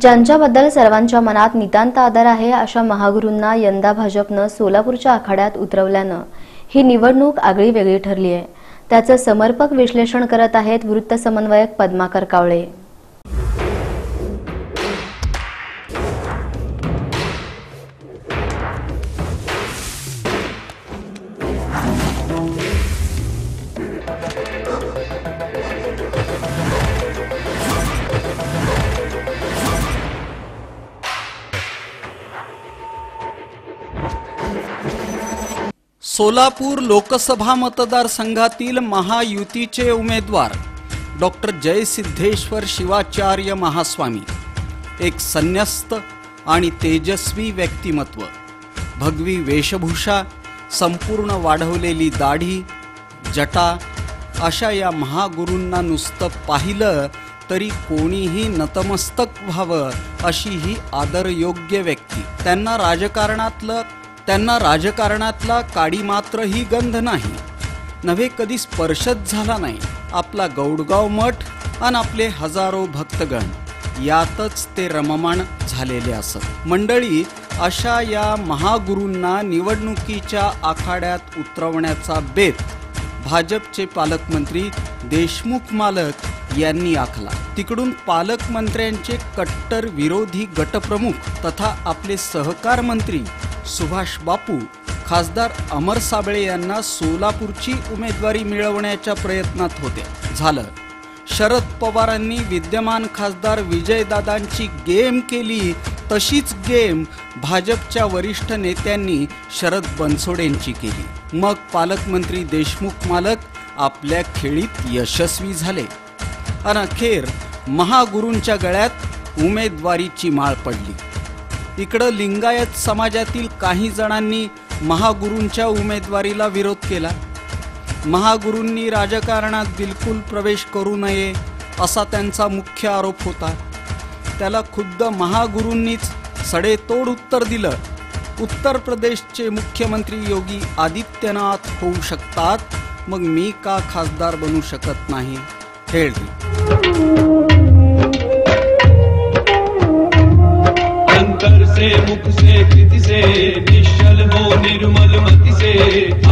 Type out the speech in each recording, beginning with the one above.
ज्यांच्याबद्दल सर्वांच्या मनात नितांत आदर आहे अशा महागुरूंना यंदा भाजपनं सोलापूरच्या आखाड्यात उतरवल्यानं ही निवडणूक आगळी वेगळी ठरली आहे. त्याचं समर्पक विश्लेषण करत आहेत वृत्त समन्वयक पद्माकर कावळे. सोलापूर लोकसभा मतदारसंघातील महायुतीचे उमेदवार डॉक्टर जयसिद्धेश्वर शिवाचार्य महास्वामी. एक संन्यस्त आणि तेजस्वी व्यक्तिमत्व. भगवी वेशभूषा संपूर्ण वाढवलेली दाढी जटा अशा या महागुरूंना नुसतं पाहिलं तरी कोणीही नतमस्तक व्हावं अशी ही आदरयोग्य व्यक्ती. त्यांना राजकारणातलं त्यांना राजकारणातला काडी मात्र ही गंध नाही. नव्हे कधी स्पर्शच झाला नाही. आपला गौडगाव मठ आणि आपले हजारो भक्तगण. यातच ते रममाण झालेले असत. मंडळी अशा या महागुरूंना निवडणुकीच्या आखाड्यात उतरवण्याचा बेत भाजपचे पालकमंत्री देशमुख मालक यांनी आखला. तिकडून पालकमंत्र्यांचे कट्टर विरोधी गटप्रमुख तथा आपले सहकार मंत्री सुभाष बापू खासदार अमर साबळे यांना सोलापूरची उमेदवारी मिळवण्याच्या प्रयत्नात होते. झालं. शरद पवारांनी विद्यमान खासदार विजयदादांची गेम केली. तशीच गेम भाजपच्या वरिष्ठ नेत्यांनी शरद बनसोडेंची केली. मग पालकमंत्री देशमुख मालक आपल्या खेळीत यशस्वी झाले. अन अखेर महागुरूंच्या गळ्यात उमेदवारीची माळ पडली. इकडं लिंगायत समाजातील काही जणांनी महागुरूंच्या उमेदवारीला विरोध केला. महागुरूंनी राजकारणात बिलकुल प्रवेश करू नये असा त्यांचा मुख्य आरोप होता. त्याला खुद्द महागुरूंनीच सडेतोड उत्तर दिलं. उत्तर प्रदेशचे मुख्यमंत्री योगी आदित्यनाथ होऊ शकतात मग मी का खासदार बनू शकत नाही? हेळ से, मुख से कृति से, निश्चल हो, निर्मल मति से,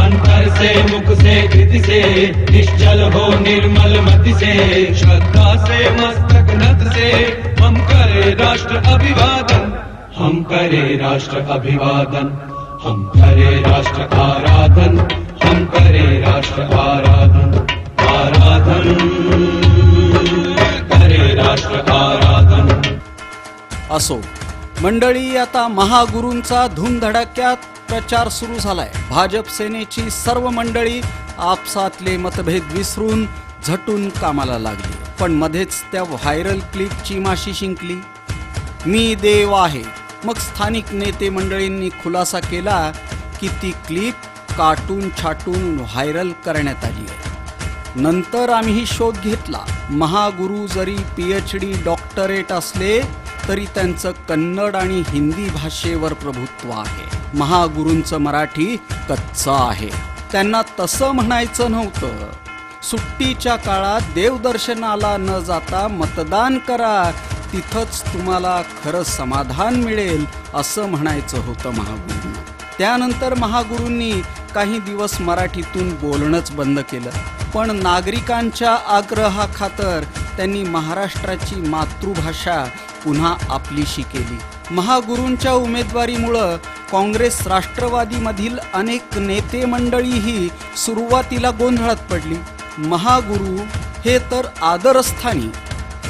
अंतर से, मुख से, कृति से, निश्चल हो, निर्मल मति से, श्रद्धा से, मस्तक, नत से, हम करे राष्ट्र अभिवादन, हम करे राष्ट्र अभिवादन, हम करे राष्ट्र आराधन, हम करे राष्ट्र आराधन आराधन, करे राष्ट्र आराधन। असो। मंडळी आता महागुरूंचा धूमधडाक्यात प्रचार सुरू झालाय. भाजप सेनेची सर्व मंडळी आपसातले मतभेद विसरून झटून कामाला लागली. पण मध्येच त्या व्हायरल क्लिपची माशी शिंकली. मी देव आहे. मग स्थानिक नेते मंडळींनी खुलासा केला की ती क्लिप काटून छाटून व्हायरल करण्यात आली आहे. नंतर आम्ही शोध घेतला. महागुरु जरी पी एच डी डॉक्टरेट असले तरी त्यांचं कन्नड आणि हिंदी भाषेवर प्रभुत्व आहे. महागुरूंचं मराठी कच्चं आहे. त्यांना तसं म्हणायचं नव्हतं. सुट्टीच्या काळात देवदर्शनाला न जाता मतदान करा. तिथंच तुम्हाला खरं समाधान मिळेल असं म्हणायचं होतं महागुरूंना. त्यानंतर महागुरूंनी काही दिवस मराठीतून बोलणंच बंद केलं. पण नागरिकांच्या आग्रहाखातर त्यांनी महाराष्ट्राची मातृभाषा पुन्हा आपलीशी केली. महागुरूंच्या उमेदवारीमुळं काँग्रेस राष्ट्रवादीमधील अनेक नेते मंडळीही सुरुवातीला गोंधळात पडली. महागुरू हे तर आदरस्थानी.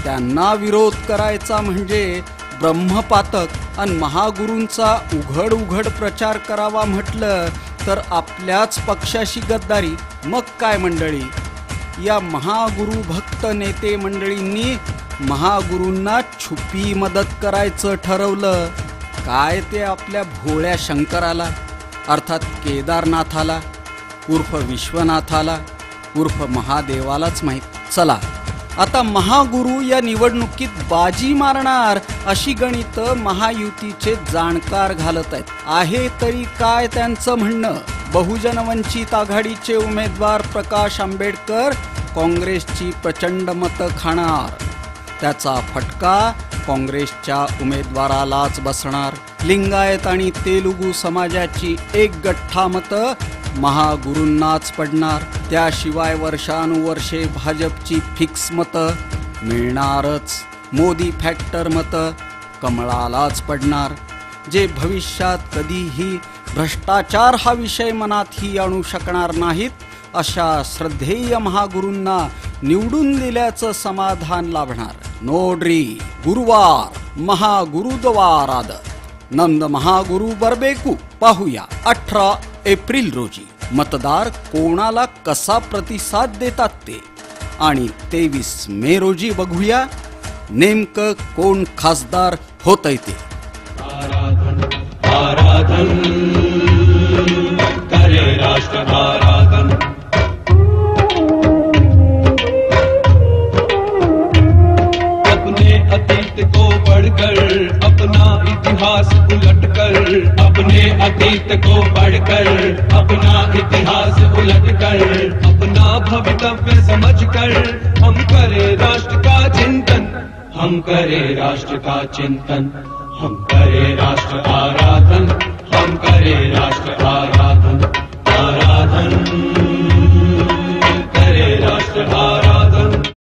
त्यांना विरोध करायचा म्हणजे ब्रह्मपातक आणि महागुरूंचा उघड उघड प्रचार करावा म्हटलं तर आपल्याच पक्षाशी गद्दारी. मग काय मंडळी? या महागुरु भक्त नेते मंडळींनी महागुरूंना छुपी मदत करायचं ठरवलं. काय ते आपल्या भोळ्या शंकराला अर्थात केदारनाथाला उर्फ विश्वनाथाला उर्फ महादेवालाच माहीत. चला आता महागुरु या निवडणुकीत बाजी मारणार अशी गणित महायुतीचे जाणकार घालत आहेत. आहे तरी काय त्यांचं म्हणणं? बहुजन वंचित आघाडीचे उमेदवार प्रकाश आंबेडकर काँग्रेसची प्रचंड मतं खाणार. त्याचा फटका काँग्रेसच्या उमेदवारालाच बसणार. लिंगायत आणि तेलुगू समाजाची एक गठ्ठा मतं महागुरूंनाच पडणार. त्याशिवाय वर्षानुवर्षे भाजपची फिक्स मतं मिळणारच. मोदी फॅक्टर मतं कमळालाच पडणार. जे भविष्यात कधीही भ्रष्टाचार हा विषय मनातही आणू शकणार नाहीत अशा श्रद्धेय महागुरूंना निवडून दिल्याचं समाधान लाभणार. नोड्री गुरुवार महागुरुद्वार आदत नंद महागुरु बरबेकू पाहूया अठरा एप्रिल रोजी मतदार कोणाला कसा प्रतिसाद देतात ते आणि तेवीस मे रोजी बघूया नेमकं कोण खासदार होतंय ते उलटकर, अपने अतीत को बढ़कर अपना इतिहास उलटकर, अपना भवितव्य समझकर, हम करें राष्ट्र का चिंतन, हम करें राष्ट्र का चिंतन, हम करें राष्ट्र आराधन, हम करें राष्ट्र आराधन आराधन।